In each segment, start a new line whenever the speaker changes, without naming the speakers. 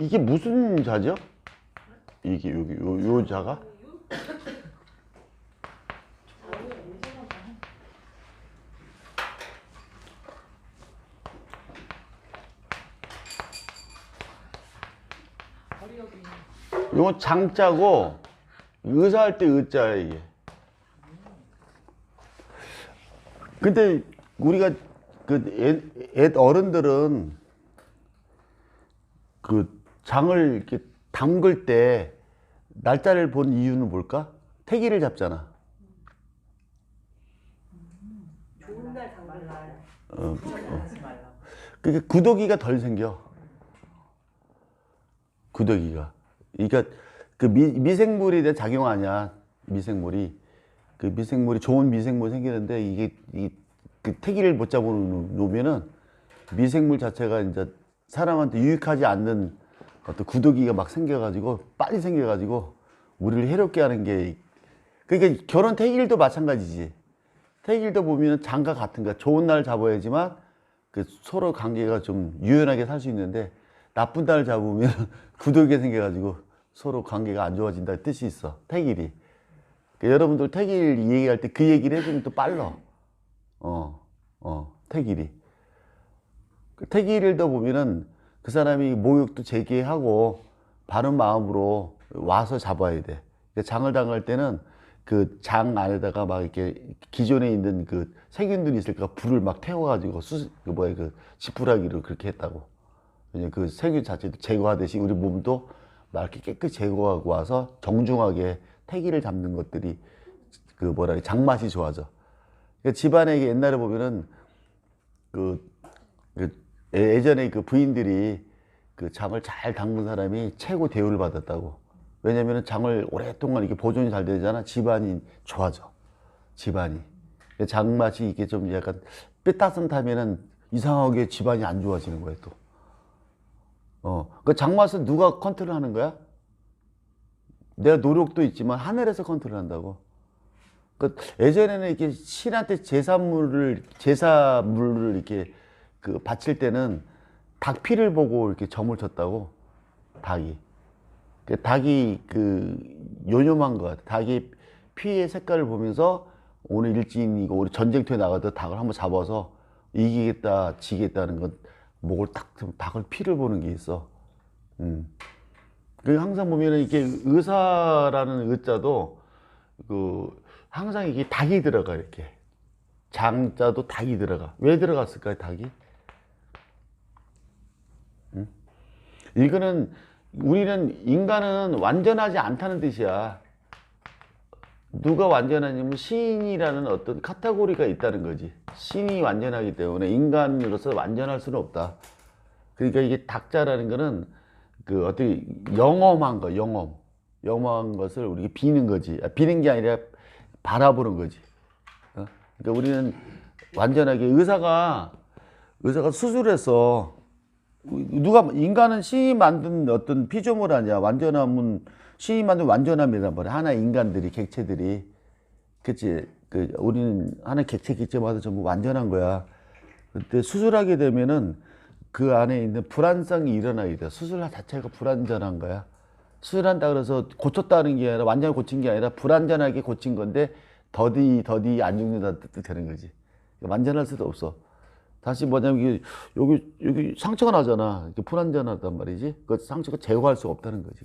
이게 무슨 자죠? 이게 여기 요, 요 자가? 이건 장자고 의사할 때 의자야 이게. 근데 우리가 그 애, 애 어른들은 그 장을 이렇게 담글 때 날짜를 본 이유는 뭘까? 태기를 잡잖아.
좋은 날 당근 날.
어,
말라.
그게 구더기가 덜 생겨. 구더기가. 그러니까 그 미, 미생물에 대한 작용 아니야. 미생물이. 그 미생물이 좋은 미생물이 생기는데 이게 이, 그 태기를 못 잡아 놓으면은 미생물 자체가 이제 사람한테 유익하지 않는 어떤 구더기가 막 생겨가지고 빨리 생겨가지고 우리를 해롭게 하는 게 그러니까 결혼 태기일도 마찬가지지. 태기일도 보면은 장과 같은 거야. 좋은 날 잡아야지만 그 서로 관계가 좀 유연하게 살 수 있는데 나쁜 날 잡으면 구더기가 생겨가지고 서로 관계가 안 좋아진다 뜻이 있어. 태길이. 그 여러분들 태길 얘기할 때 그 얘기를 해주면 또 빨라. 어, 어, 태길이. 그 태길도 보면은 그 사람이 모욕도 제기하고 바른 마음으로 와서 잡아야 돼. 장을 당할 때는 그 장 안에다가 막 이렇게 기존에 있는 그 세균들이 있을까 불을 막 태워가지고 수, 그 뭐야 그 지푸라기로 그렇게 했다고. 그 세균 자체도 제거하듯이 우리 몸도 막 이렇게 깨끗이 제거하고 와서 정중하게 태기를 잡는 것들이 그 뭐라 해 장맛이 좋아져. 그러니까 집안에 옛날에 보면은 그, 그 예- 예전에 그 부인들이 그 장을 잘 담근 사람이 최고 대우를 받았다고. 왜냐면은 장을 오랫동안 이렇게 보존이 잘 되잖아. 집안이 좋아져. 집안이. 그 장맛이 이게 좀 약간 삐딱선타면은 이상하게 집안이 안 좋아지는 거야 또. 어. 그 장맛은 누가 컨트롤 하는 거야? 내가 노력도 있지만 하늘에서 컨트롤 한다고. 그 예전에는 이렇게 신한테 제사물을 제사물을 이렇게 그 바칠 때는 닭 피를 보고 이렇게 점을 쳤다고? 닭이. 그 닭이 그 요염한 것 같아. 닭이 피의 색깔을 보면서 오늘 일진이고 우리 전쟁터에 나가도 닭을 한번 잡아서 이기겠다 지겠다는 건 목을 딱좀 닭을 피를 보는 게 있어. 음. 그 항상 보면은 이게 의사라는 의자도 그 항상 이게 닭이 들어가 이렇게. 장자도 닭이 들어가. 왜 들어갔을까요 닭이? 이거는 우리는 인간은 완전하지 않다는 뜻이야 누가 완전하냐면 신이라는 어떤 카테고리가 있다는 거지 신이 완전하기 때문에 인간으로서 완전할 수는 없다 그러니까 이게 닭자라는 거는 그 어떻게 영험한 거, 영험, 영험한 것을 우리가 비는 거지. 아, 비는 게 아니라 바라보는 거지. 어? 그러니까 우리는 완전하게 의사가 의사가 수술해서 누가 인간은 신이 만든 어떤 피조물 아니야. 완전함은 신이 만든 완전함이란 말이야. 하나 인간들이 객체들이 그치. 그 우리는 하나 객체 객체마다 전부 완전한 거야. 근데 수술하게 되면은 그 안에 있는 불안성이 일어나게 돼. 수술 자체가 불안전한 거야. 수술한다 그래서 고쳤다는 게 아니라 완전히 고친 게 아니라 불안전하게 고친 건데 더디 더디 안 죽는다 뜻 되는 거지. 완전할 수도 없어. 다시 뭐냐면 이게 여기 여기 상처가 나잖아. 이게 불안전하단 말이지. 그 상처가 제거할 수 없다는 거지.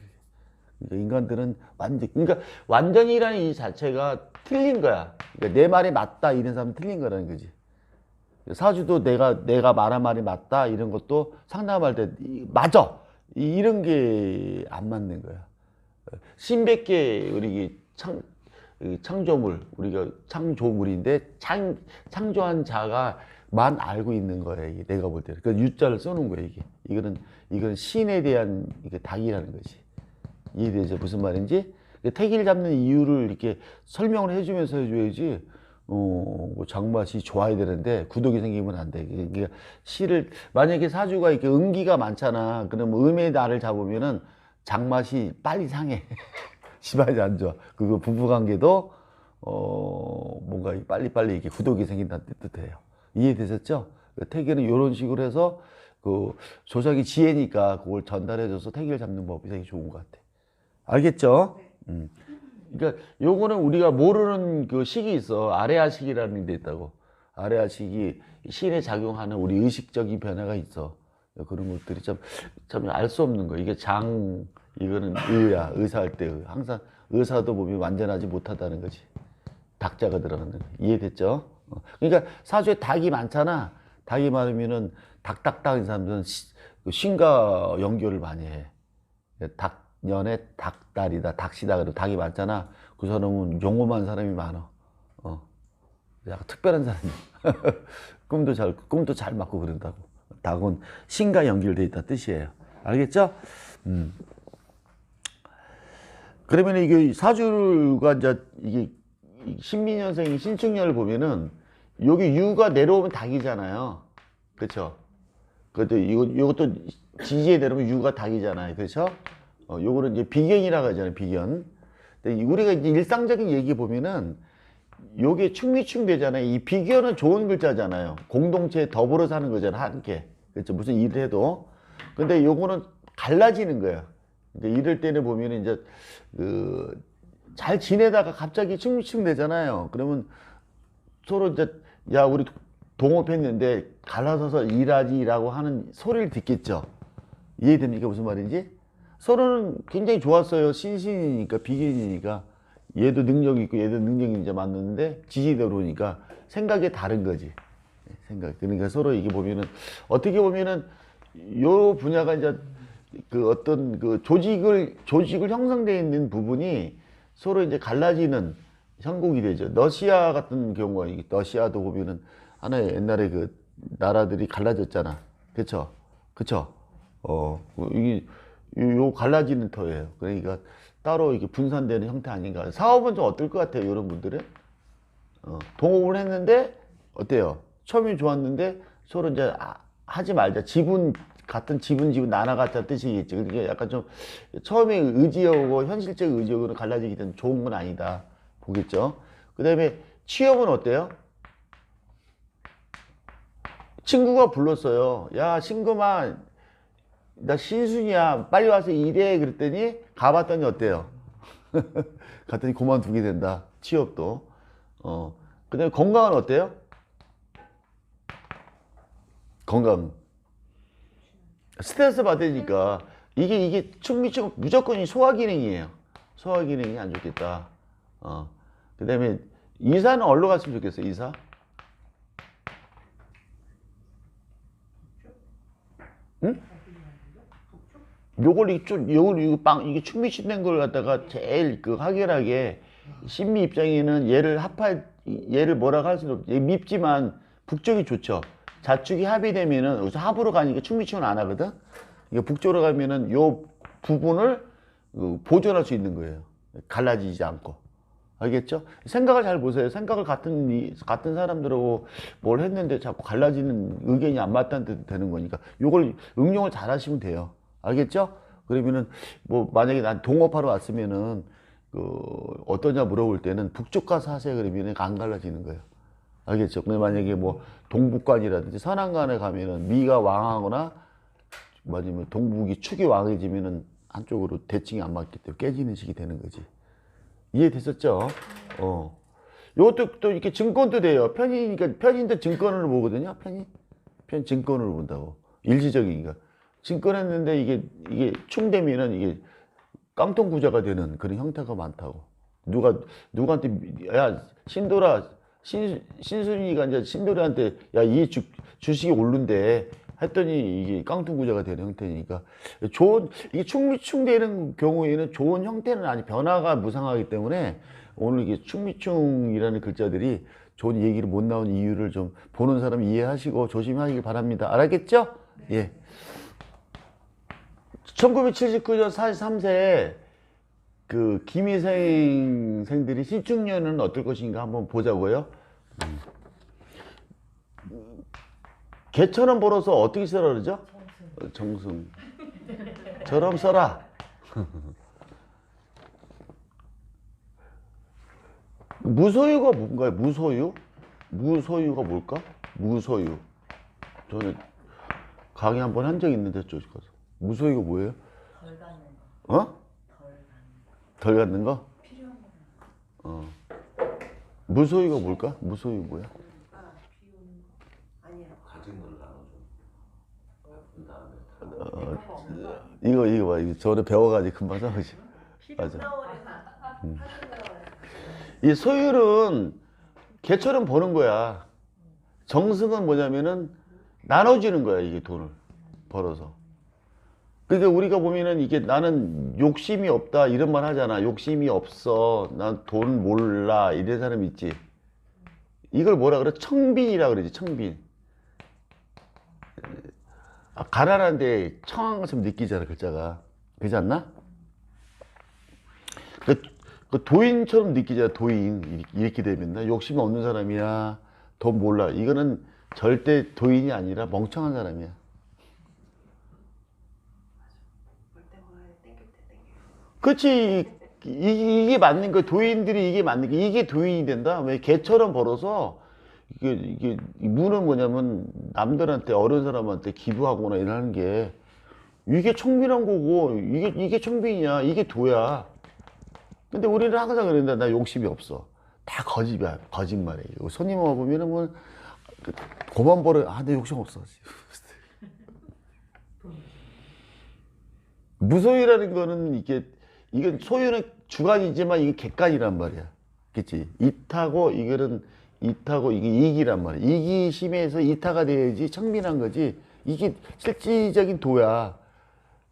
그러니까 인간들은 완전 그러니까 완전이라는 이 자체가 틀린 거야. 그러니까 내 말이 맞다 이런 사람은 틀린 거라는 거지. 사주도 내가 내가 말한 말이 맞다 이런 것도 상담할 때 이- 맞아 이- 이런 게 안 맞는 거야. 신백계 우리 창이 창조물 우리가 창조물인데 창 창조한 자가 만 알고 있는 거야 이게 내가 볼 때는 그 유자를 써놓은 거야 이게 이거는 이건 신에 대한 이게 닭이라는 거지 이해되죠 무슨 말인지 그 태기를 잡는 이유를 이렇게 설명을 해주면서 해줘야지 어, 뭐 장맛이 좋아야 되는데 구독이 생기면 안 돼. 그러니까 씨를 만약에 사주가 이렇게 음기가 많잖아. 그러면 음의 날을 잡으면은 장맛이 빨리 상해. 시발이 안 좋아. 그리고 부부 관계도 어 뭔가 빨리 빨리 이렇게 구독이 생긴다는 뜻이에요. 이해되셨죠? 태계는 이런 식으로 해서 그 조상의 지혜니까 그걸 전달해줘서 태기를 잡는 법이 되게 좋은 것 같아. 알겠죠? 음. 그러니까 요거는 우리가 모르는 그 식이 있어. 아레아 식이라는 게 있다고. 아레아 식이 신에 작용하는 우리 의식적인 변화가 있어. 그런 것들이 참, 참 알 수 없는 거야. 이게 장, 이거는 의야. 의사할 때 의. 항상 의사도 보면 완전하지 못하다는 거지. 닭자가 들어가는 거. 이해됐죠? 어. 그러니까 사주에 닭이 많잖아. 닭이 많으면은 닭닭닭인 사람들은 시- 그 신과 연결을 많이 해. 닭년에 닭달이다, 닭시다 그래도 닭이 많잖아. 그 사람은 용험한 사람이 많아. 어. 약간 특별한 사람이야. 꿈도 잘, 꿈도 잘 맞고 그런다고. 닭은 신과 연결돼 있다 뜻이에요. 알겠죠? 음. 그러면 이게 사주가 이제 이게 신민년생이 신축년을 보면은 여기 유가 내려오면 닭이잖아요. 그렇죠? 그것도 이것도 지지에 내려오면 유가 닭이잖아요. 그렇죠? 어, 요거는 이제 비견이라고 하잖아요. 비견. 근데 이- 우리가 이제 일상적인 얘기 보면은 요게 충미충 되잖아요. 이 비견은 좋은 글자잖아요. 공동체에 더불어 사는 거잖아. 함께. 그렇죠? 무슨 일을 해도. 근데 요거는 갈라지는 거예요. 그러니까 이럴 때는 보면은 이제 그 잘 지내다가 갑자기 충미충 되잖아요. 그러면 서로 이제 야 우리 동업했는데 갈라서서 일하지라고 하는 소리를 듣겠죠. 이해됩니까 무슨 말인지? 서로는 굉장히 좋았어요. 신신이니까 비견이니까 얘도 능력이 있고 얘도 능력이 이제 맞는데 지지대로 오니까 생각이 다른 거지. 생각. 그러니까 서로 이게 보면은 어떻게 보면은 요 분야가 이제 그 어떤 그 조직을 조직을 형성되어 있는 부분이 서로 이제 갈라지는 형국이 되죠. 러시아 같은 경우가 이 러시아도 보면은 하나의 옛날에 그 나라들이 갈라졌잖아. 그쵸? 그쵸? 어, 이게 요, 요 갈라지는 터예요. 그러니까 따로 이게 분산되는 형태 아닌가. 사업은 좀 어떨 것 같아요, 이런 분들은? 어, 동업을 했는데 어때요? 처음이 좋았는데 서로 이제 아- 하지 말자. 지분 같은 지분 지분 나눠 갖자 뜻이겠지. 그러니까 약간 좀 처음에 의지하고 현실적 의지하고는 갈라지기 때문에 좋은 건 아니다. 보겠죠. 그 다음에 취업은 어때요? 친구가 불렀어요. 야 신금아 나 신순이야 빨리 와서 일해 그랬더니 가봤더니 어때요? 갔더니 그만두게 된다. 취업도. 어. 그 다음에 건강은 어때요? 건강. 스트레스 받으니까 이게 이게 충미충 무조건 이 소화 기능이에요. 소화 기능이 안 좋겠다. 어. 그 다음에 이사는 어디로 갔으면 좋겠어요? 이사? 요걸 이좀 요걸 이거 빵 이게 충미충 된걸 갖다가 제일 그 확연하게 신미 입장에는 얘를 합할 얘를 뭐라고 할 수는 없. 얘 밉지만 북쪽이 좋죠. 좌측이 합의되면은 여기서 합으로 가니까 충미충은 안 하거든. 이게 북쪽으로 가면은 요 부분을 그 보존할 수 있는 거예요. 갈라지지 않고. 알겠죠? 생각을 잘 보세요. 생각을 같은 이- 같은 사람들하고 뭘 했는데 자꾸 갈라지는 의견이 안 맞다는 뜻 되는 거니까 요걸 응용을 잘 하시면 돼요. 알겠죠? 그러면은 뭐 만약에 난 동업하러 왔으면은 그 어떠냐 물어볼 때는 북쪽 가서 하세요 그러면은 안 갈라지는 거예요. 알겠죠? 근데 만약에 뭐 동북관이라든지 서남관에 가면은 미가 왕하거나 뭐 아니면 동북이 축이 왕해지면은 한쪽으로 대칭이 안 맞기 때문에 깨지는 식이 되는 거지. 이해됐었죠? 어. 요것도 또 이렇게 증권도 돼요. 편의니까 편인도 증권으로 보거든요. 편의. 편 증권으로 본다고. 일시적이니까. 증권했는데 이게 이게 충되면은 이게 깡통 구자가 되는 그런 형태가 많다고. 누가 누구한테 야 신도라 신 신순이가 이제 신도라한테 야 이 주식이 오른대 했더니 이게 깡통 구자가 되는 형태니까 좋은 이게 충미충되는 경우에는 좋은 형태는 아니 변화가 무상하기 때문에 오늘 이게 충미충이라는 글자들이 좋은 얘기를 못 나온 이유를 좀 보는 사람 이해하시고 조심하시길 바랍니다. 알았겠죠? 예. 1979년 43세에 그 김희생 생들이 신축년은 어떨 것인가 한번 보자고요. 음. 개처럼 벌어서 어떻게 써라 그러죠? 어, 정승. 저럼 써라. 무소유가 뭔가요? 무소유? 무소유가 뭘까? 무소유. 저는 강의 한 번 한 적 있는데 저기 가서 무소유가 뭐예요?
덜 갖는 거.
어?
덜 갖는 거.
덜 갖는 거?
필요한 거.
어. 무소유가 뭘까? 무소유 뭐야?
아, 비우는 거. 아니야.
가진 걸 나눠줘. 그 다음에
어, 이거 이거 봐. 이거 저를 배워가지고 금방 싸우지. 맞아. 음. 이 소율은 개처럼 버는 거야. 정승은 뭐냐면은 나눠주는 거야 이게 돈을 벌어서. 그러니까 우리가 보면은 이게 나는 욕심이 없다 이런 말 하잖아. 욕심이 없어. 난 돈 몰라 이런 사람 있지. 이걸 뭐라 그래? 청빈이라 그러지. 청빈. 아, 가난한데 청한 것처럼 느끼잖아 글자가. 그렇지 않나? 그, 그 도인처럼 느끼잖아 도인. 이렇게- 되면. 나 욕심 없는 사람이야. 돈 몰라. 이거는 절대 도인이 아니라 멍청한 사람이야. 그렇지. 이, 이게 맞는 거야 도인들이 이게 맞는 거야 이게 도인이 된다? 왜 개처럼 벌어서 이게 이게 이 무는 뭐냐면 남들한테 어려운 사람한테 기부하거나 이러는 게 이게 청빈한 거고 이게 이게 청빈이야 이게 도야. 근데 우리는 항상 그런다 나 욕심이 없어. 다 거짓이야 거짓말이에요. 손님 와 보면은 뭐 그, 고만 벌어. 아 내 욕심 없어. 무소유라는 거는 이게 이건 소유는 주관이지만 이게 객관이란 말이야. 그치? 이타고 이거는 이타고 이게 이기란 말이야. 이기심에서 이타가 돼야지 청민한 거지. 이게 실질적인 도야.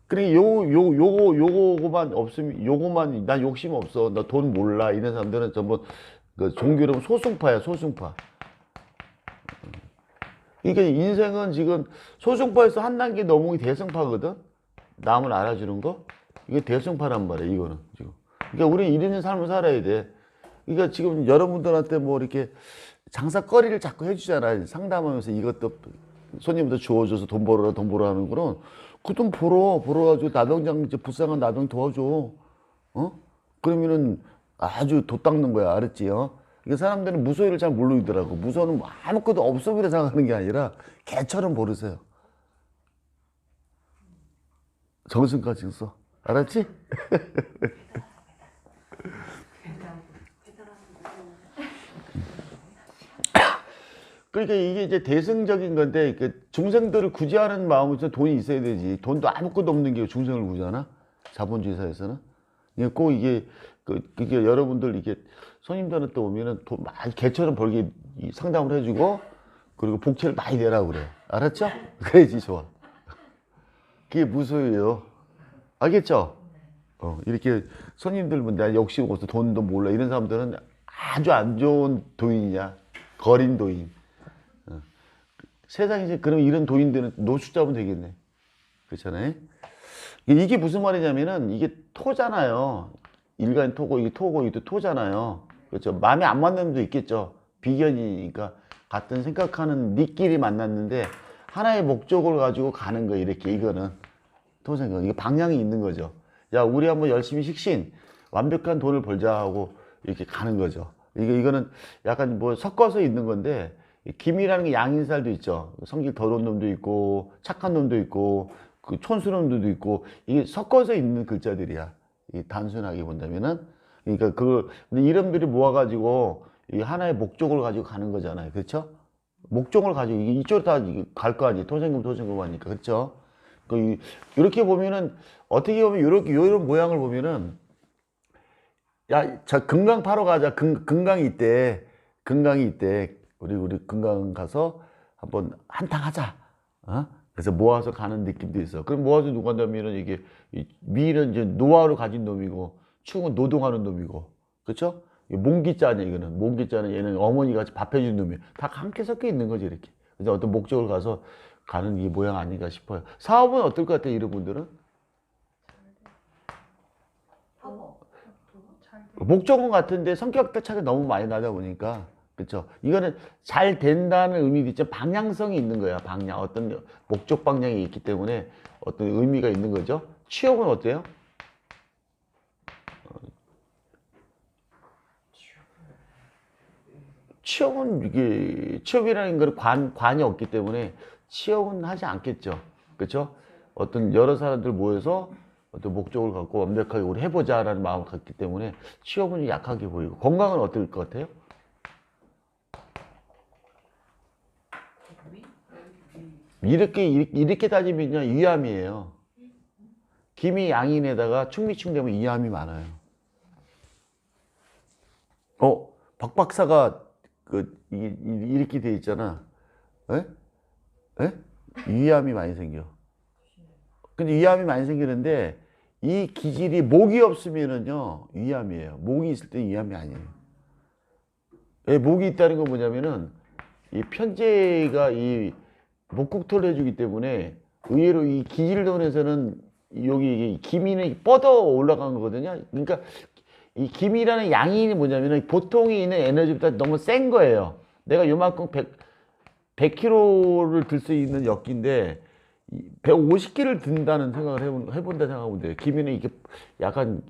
그러니까 요, 요, 요거, 요거만 없으면, 요거만, 난 욕심 없어. 나 돈 몰라. 이런 사람들은 전부 그 종교는 소승파야, 소승파. 그러니까 인생은 지금 소승파에서 한 단계 넘은 게 대승파거든? 남을 알아주는 거? 이게 대승파란 말이야, 이거는 지금. 그러니까 우리 이런 삶을 살아야 돼. 그러니까 지금 여러분들한테 뭐 이렇게 장사거리를 자꾸 해주잖아. 상담하면서 이것도 손님부터 주워줘서 돈 벌어라, 돈 벌어 하는 거는 그 돈 벌어, 벌어가지고 나병장, 이제 불쌍한 나병 도와줘. 어? 그러면은 아주 도 닦는 거야, 알았지? 어? 이게 사람들은 무소유를 잘 모르더라고. 무소는 뭐 아무것도 없어 보려 생각하는 게 아니라 개처럼 버리세요. 정승까지 써. 알았지? 그러니까 이게 이제 대승적인 건데 그 중생들을 구제하는 마음은 좀 돈이 있어야 되지. 돈도 아무것도 없는 게 중생을 구제하나? 자본주의 사회에서는. 꼭 이게 그 이게 여러분들 이게 손님들한테 오면은 돈 많이 개처럼 벌게 이 상담을 해주고 그리고 복채를 많이 내라고 그래. 알았죠? 그래야지 좋아. 그게 무소유예요. 알겠죠? 어, 이렇게 손님들 뭐 내가 욕심 없어 돈도 몰라 이런 사람들은 아주 안 좋은 도인이냐 거린 도인 어. 세상에 이제 그럼 이런 도인들은 노숙 잡으면 되겠네. 그렇잖아요. 이게 무슨 말이냐면은 이게 토잖아요. 일간 토고 이게 토고 이게 토잖아요. 그렇죠? 마음에 안 맞는 놈도 있겠죠. 비견이니까 같은 생각하는 니끼리 만났는데 하나의 목적을 가지고 가는 거 이렇게. 이거는. 토생각 이게 방향이 있는 거죠. 야 우리 한번 열심히 식신 완벽한 돈을 벌자 하고 이렇게 가는 거죠. 이게 이거는 약간 뭐 섞어서 있는 건데 이 김이라는 게 양인살도 있죠. 성질 더러운 놈도 있고 착한 놈도 있고 그 촌스러운 놈도 있고 이게 섞어서 있는 글자들이야. 이 단순하게 본다면은. 그러니까 그 이름들이 모아가지고 이 하나의 목적을 가지고 가는 거잖아요. 그렇죠? 목적을 가지고 이쪽으로 다 갈 거 아니에요. 토생금 토생금 하니까. 그렇죠? 그 이- 이렇게 보면은 어떻게 보면 이렇게 이런 모양을 보면은 야, 저 금강 파러 가자. 금, 금강이 있대. 금강이 있대. 우리 우리 금강 가서 한번 한탕 하자. 어? 그래서 모아서 가는 느낌도 있어. 그럼 모아서 누가 한다면은 이게 이 미는 이제 노화를 가진 놈이고 충은 노동하는 놈이고. 그렇죠? 몽기자냐 이거는 몽기자는 얘는 어머니 같이 밥 해주는 놈이 다 함께 섞여 있는 거지 이렇게. 그래서 어떤 목적을 가서 가는 이 모양 아닌가 싶어요. 사업은 어떨 것 같아요, 이런 분들은? 목적은 같은데 성격 차이가 너무 많이 나다 보니까 그렇죠. 이거는 잘 된다는 의미도 있지만 방향성이 있는 거야. 방향 어떤 목적 방향이 있기 때문에 어떤 의미가 있는 거죠. 취업은 어때요? 어, 취업은 이게 취업이라는 건 관, 관이 없기 때문에 취업은 하지 않겠죠. 그렇죠? 어떤 여러 사람들 모여서 어떤 목적을 갖고 완벽하게 우리 해보자라는 마음을 갖기 때문에 취업은 약하게 보이고 건강은 어떨 것 같아요? 이렇게 이렇게, 이렇게 따지면요 위암이에요. 김이 양인에다가 충미충 되면 위암이 많아요. 어, 박 박사가 그 이렇게 돼 있잖아. 에? 에? 위암이 많이 생겨. 근데 위암이 많이 생기는데 이 기질이 목이 없으면은요 위암이에요. 목이 있을 때 위암이 아니에요. 왜 목이 있다는 건 뭐냐면은 이 편제가 이 목국토를 해주기 때문에 의외로 이 기질론에서는 여기 기민이 뻗어 올라간 거거든요. 그러니까 이 기미라는 양이 뭐냐면은 보통이 있는 에너지보다 너무 센 거예요. 내가 요만큼 100, 100kg를 들 수 있는 역기인데 150kg를 든다는 생각을 해본, 해본다 생각하면 돼요. 기미는 이게 약간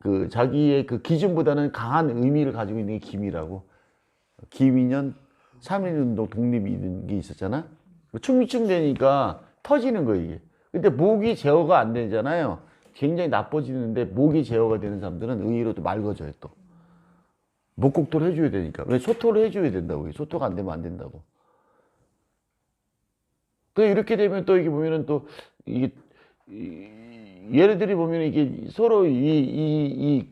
그 자기의 그 기준보다는 강한 의미를 가지고 있는 게 기미라고. 기미년 3.1 운동 독립이 있는 게 있었잖아. 충미충 되니까 터지는 거예요, 이게. 근데 목이 제어가 안 되잖아요. 굉장히 나빠지는데 목이 제어가 되는 사람들은 의외로 또 맑아져요, 또. 목국토를 해줘야 되니까. 왜 소토를 해줘야 된다고. 소토가 안 되면 안 된다고. 또 이렇게 되면 또 이게 보면은 또 이게 이- 얘네들이 보면 이게 서로 이, 이, 이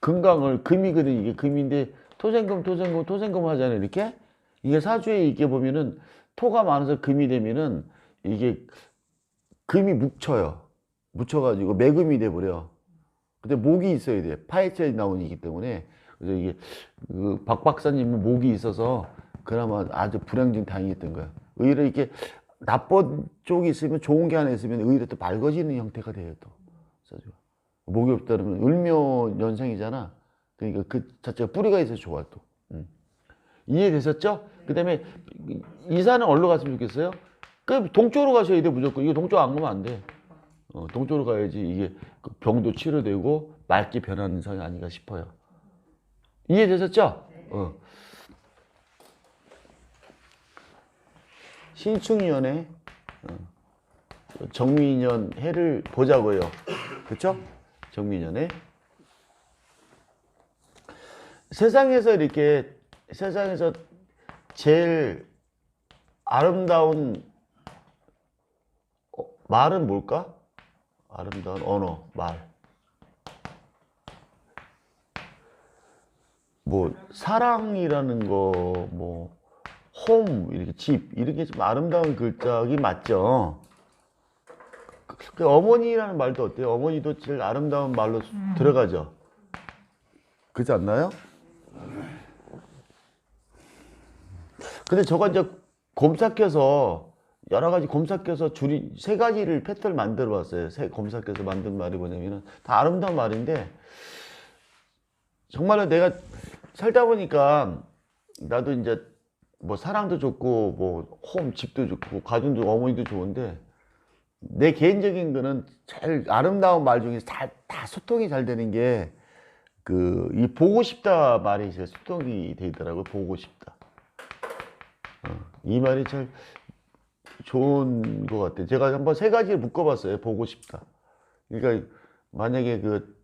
금강을 금이거든 이게 금인데 토생금 토생금 토생금 하잖아요 이렇게 이게 사주에 이게 보면은 토가 많아서 금이 되면은 이게 금이 묻혀요. 묻혀가지고 매금이 돼버려. 근데 목이 있어야 돼 파헤쳐 나오기 때문에. 그래서 이게 그 박 박사님은 목이 있어서 그나마 아주 불행중 다행했던 거야 의외로 이렇게 나쁜 쪽이 있으면 좋은 게 하나 있으면 의외로 또 맑아지는 형태가 돼요 또. 목이 없다 그러면 을묘 연생이잖아. 그러니까 그 자체가 뿌리가 있어서 좋아 또. 음. 이해되셨죠? 그 다음에 이사는 어디로 갔으면 좋겠어요? 그 동쪽으로 가셔야 돼 무조건 이거 동쪽 안 가면 안 돼 어, 동쪽으로 가야지 이게 그 병도 치료되고 맑게 변하는 상이 아닌가 싶어요 이해되셨죠? 어. 신축년에 어, 정미년 해를 보자고요. 그렇죠? 정미년에 세상에서 이렇게 세상에서 제일 아름다운 어, 말은 뭘까? 아름다운 언어, 말. 뭐 사랑이라는 거, 뭐 홈, 이렇게 집, 이렇게 좀 아름다운 글자기 맞죠? 그, 그 어머니라는 말도 어때요? 어머니도 제일 아름다운 말로 들어가죠? 그렇지 않나요? 근데 저가 이제 곰삭혀서 여러 가지 곰삭혀서 줄이 세 가지를 패턴을 만들어 봤어요. 세 곰삭혀서 만든 말이 뭐냐면은 다 아름다운 말인데 정말로 내가 살다 보니까 나도 이제 뭐 사랑도 좋고 뭐 홈 집도 좋고 가정도 어머니도 좋은데 내 개인적인 거는 제일 아름다운 말 중에 다, 다 소통이 잘 되는 게 그 이 보고 싶다 말이 제일 소통이 되더라고요. 보고 싶다. 어, 이 말이 제일 좋은 것 같아요. 제가 한번 세 가지를 묶어봤어요. 보고 싶다. 그러니까 만약에 그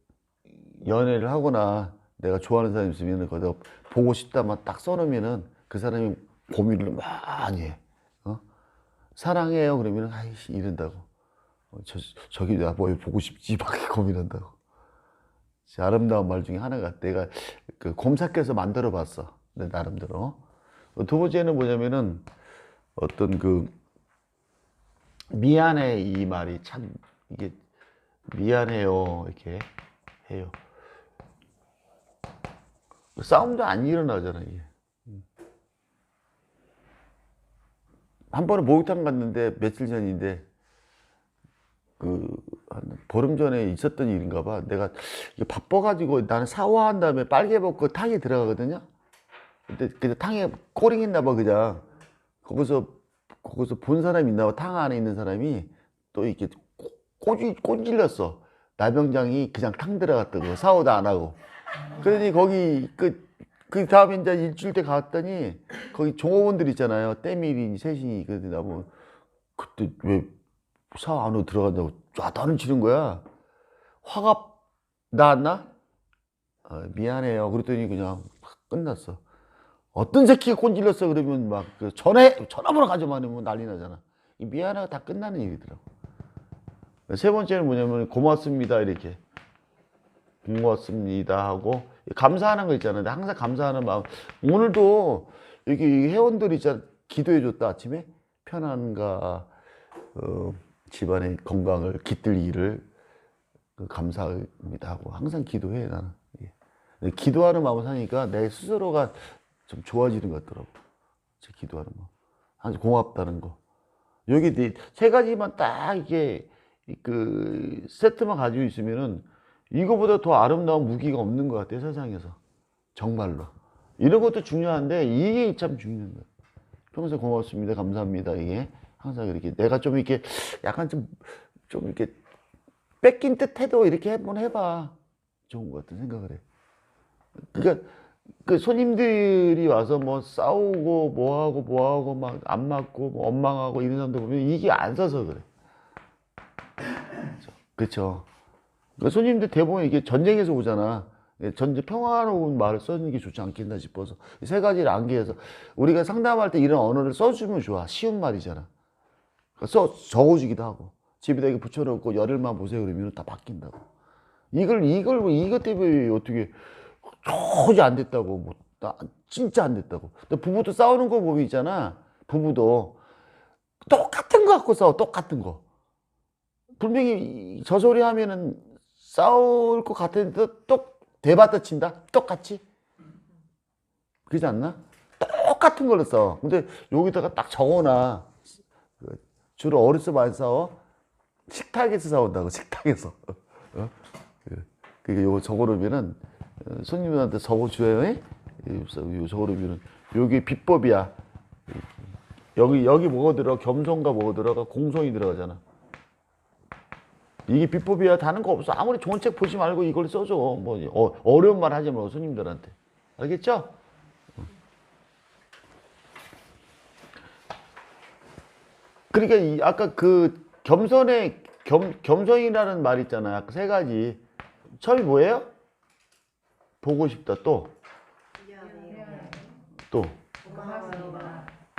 연애를 하거나 내가 좋아하는 사람이 있으면 거기다 보고 싶다만 딱 써놓으면은 그 사람이 고민을 많이 해. 어? 사랑해요. 그러면은 아이씨 이런다고. 어, 저, 저기 나뭐 보고 싶지 막 고민한다고. 아름다운 말 중에 하나가 내가 그 곰삭해서 만들어 봤어. 내 나름대로. 어, 두 번째는 뭐냐면은 어떤 그 미안해 이 말이 참 이게 미안해요 이렇게 해요. 싸움도 안 일어나잖아 이게. 한 번은 목욕탕 갔는데 며칠 전인데 그한 보름 전에 있었던 일인가 봐. 내가 바빠가지고 나는 샤워한 다음에 빨개 벗고 탕에 들어가거든요. 근데 그 탕에 꼬링 했나 봐 그냥. 거기서 거기서 본 사람이 있나 봐. 탕 안에 있는 사람이 또 이렇게 꼬- 꼬지 꼰질렸어. 나병장이 그냥 탕 들어갔다고 샤워도 안 하고. 그러니 거기 그, 그 다음에 이제 일주일 때 갔더니 거기 종업원들 있잖아요. 때밀이 셋이 그러더니 나뭐 그때 왜 샤워 안으로 들어간다고 쫙다는 치는 거야. 화가 나왔나? 어, 미안해요. 그랬더니 그냥 확 끝났어. 어떤 새끼가 꼰질렀어 그러면 막 그 전에 전화번호 가져만 하면 난리 나잖아. 이 미안해가 다 끝나는 일이더라고. 세 번째는 뭐냐면 고맙습니다 이렇게 고맙습니다 하고 감사하는 거 있잖아요. 항상 감사하는 마음. 오늘도 여기 회원들이 있잖아 기도해 줬다 아침에 편안과 어, 집안의 건강을 깃들기를 그 감사합니다 하고 항상 기도해 나는. 예. 기도하는 마음을 사니까 내 스스로가 좀 좋아지는 것 같더라고. 제 기도하는 거. 항상 고맙다는 거. 여기 네- 세 가지만 딱 이게 그 세트만 가지고 있으면은 이거보다 더 아름다운 무기가 없는 것 같아요 세상에서. 정말로. 이런 것도 중요한데 이게 참 중요한 거예요. 평소에 고맙습니다. 감사합니다. 이게 항상 이렇게 내가 좀 이렇게 약간 좀 좀 이렇게 뺏긴 듯 해도 이렇게 한번 해봐. 좋은 것 같은 생각을 해. 그러니까 그 손님들이 와서 뭐 싸우고 뭐하고 뭐하고 막 안 맞고 뭐 원망하고 이런 사람들 보면 이게 안 써서 그래 그렇죠 그 손님들 대부분 이게 전쟁에서 오잖아. 예, 전쟁 평화로운 말을 쓰는 게 좋지 않겠나 싶어서 이세 가지를 암기해서 우리가 상담할 때 이런 언어를 써주면 좋아. 쉬운 말이잖아. 그러니까 써 적어주기도 하고 집에다 이렇게 붙여놓고 열흘만 보세요 그러면 다 바뀐다고. 이걸 이걸 뭐 이것 때문에 어떻게 도저히 안 됐다고 뭐 나 진짜 안 됐다고. 근데 부부도 싸우는 거 보면 있잖아. 부부도 똑같은 거 갖고 싸워 똑같은 거. 분명히 저 소리 하면은 싸울 것 같은데 또 대받아 친다? 똑같이? 그러지 않나? 똑같은 걸로 싸워. 근데 여기다가 딱 적어놔. 그 주로 어디서 많이 싸워? 식탁에서 싸운다고, 식탁에서. 어? 그- 그러니까 요거 적어놓으면은 어, 손님들한테 적어줘요. 예? 요 적어놓으면은 여기 비법이야. 여기, 여기 뭐가 들어? 겸손과 뭐가 들어가? 공손이 들어가잖아. 이게 비법이야 다는 거 없어 아무리 좋은 책 보지 말고 이걸 써줘 뭐 어, 어려운 말 하지 말고 손님들한테 알겠죠? 그러니까 이 아까 그 겸손의 겸, 겸손이라는 말 있잖아요 세 가지 처음이 뭐예요? 보고 싶다 또. 또.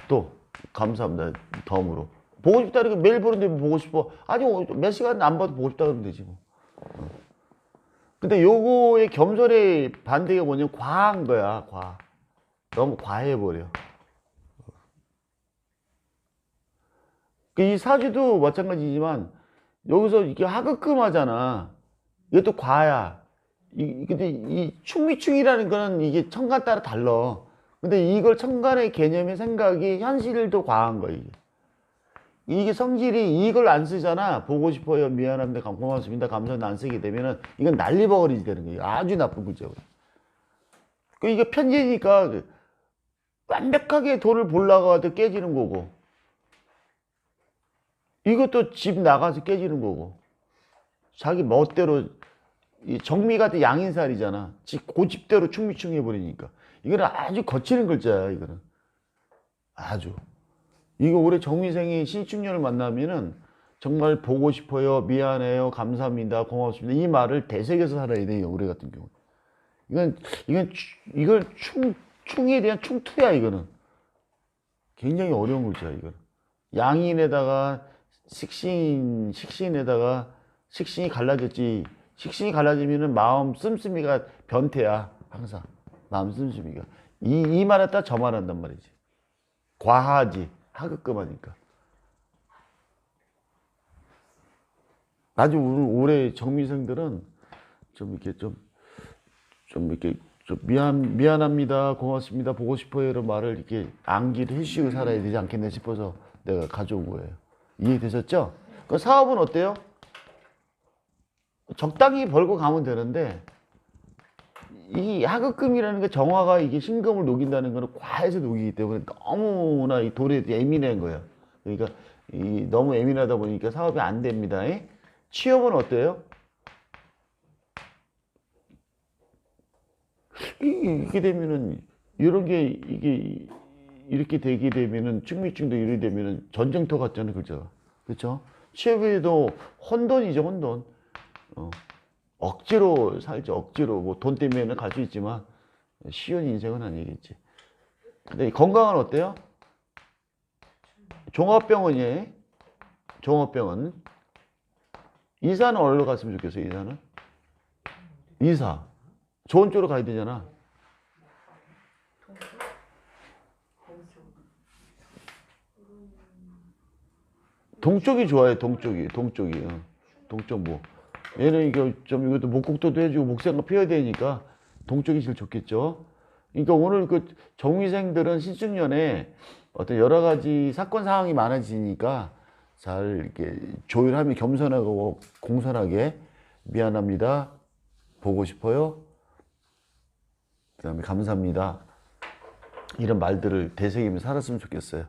또, 감사합니다. 다음으로. 보고 싶다, 이렇게 매일 보는데 뭐 보고 싶어. 아니, 어, 몇 시간 안 봐도 보고 싶다 그러면 되지, 뭐. 어. 근데 요거의 겸손의 반대가 뭐냐면 과한 거야, 과. 너무 과해버려. 그이 사주도 마찬가지지만 여기서 이게 하급금 하잖아. 이것도 과야. 이, 근데 이 충미충이라는 거는 이게 천간 따라 달라. 근데 이걸 천간의 개념의 생각이 현실도 과한 거야, 이게. 이게 성질이 이걸 안 쓰잖아. 보고 싶어요. 미안합니다. 감- 고맙습니다. 감사합니다. 안 쓰게 되면은 이건 난리버거리 되는 거예요. 아주 나쁜 글자고. 그 이게 편지니까 완벽하게 돈을 벌라고 하도 깨지는 거고. 이것도 집 나가서 깨지는 거고. 자기 멋대로 이 정미 같은 양인살이잖아. 지 고집대로 충미충 해버리니까. 이거는 아주 거치는 글자야, 이거는. 아주. 이거 올해 정미생이 신축년을 만나면은 정말 보고 싶어요, 미안해요, 감사합니다, 고맙습니다. 이 말을 대세계에서 살아야 돼요, 올해 같은 경우. 이건, 이건, 추- 이걸 충, 충에 대한 충투야, 이거는. 굉장히 어려운 글자야, 이거는. 양인에다가 식신, 식신에다가 식신이 갈라졌지. 식신이 갈라지면은 마음 씀씀이가 변태야, 항상. 마음 씀씀이가. 이, 이 말했다 저 말한단 말이지. 과하지. 아주 올- 올해 정미생들은 좀 이렇게 좀, 좀 이렇게 좀 미안, 미안합니다. 고맙습니다. 보고 싶어요. 이런 말을 이렇게 암기를 해주시고 살아야 되지 않겠나 싶어서 내가 가져온 거예요. 이해되셨죠? 그 사업은 어때요? 적당히 벌고 가면 되는데, 이 하급금이라는 게 정화가 이게 신금을 녹인다는 거는 과해서 녹이기 때문에 너무나 이 돌에 예민한 거예요. 그러니까 이 너무 예민하다 보니까 사업이 안 됩니다. 예? 취업은 어때요? 이- 이게 되면은 이런 게 이게 이렇게 되게 되면은 충미충도 이렇게 되면은 전쟁터 같잖아요, 그죠? 그렇죠? 취업이도 혼돈이죠, 혼돈. 어, 억지로 살지, 억지로. 뭐 돈 때문에는 갈 수 있지만 쉬운 인생은 아니겠지. 근데 건강은 어때요? 종합병원이에요. 종합병원. 이사는 어디로 갔으면 좋겠어요, 이사는? 이사. 좋은 쪽으로 가야 되잖아. 동쪽이 좋아요, 동쪽이. 동쪽이. 어. 동쪽 뭐. 얘는 이거 좀 이것도 목국도도 해주고 목생가 피워야 되니까 동쪽이 제일 좋겠죠. 그러니까 오늘 그 정위생들은 신축년에 어떤 여러 가지 사건 상황이 많아지니까 잘 이렇게 조율하며 겸손하고 공손하게 미안합니다. 보고 싶어요. 그 다음에 감사합니다. 이런 말들을 되새기며 살았으면 좋겠어요.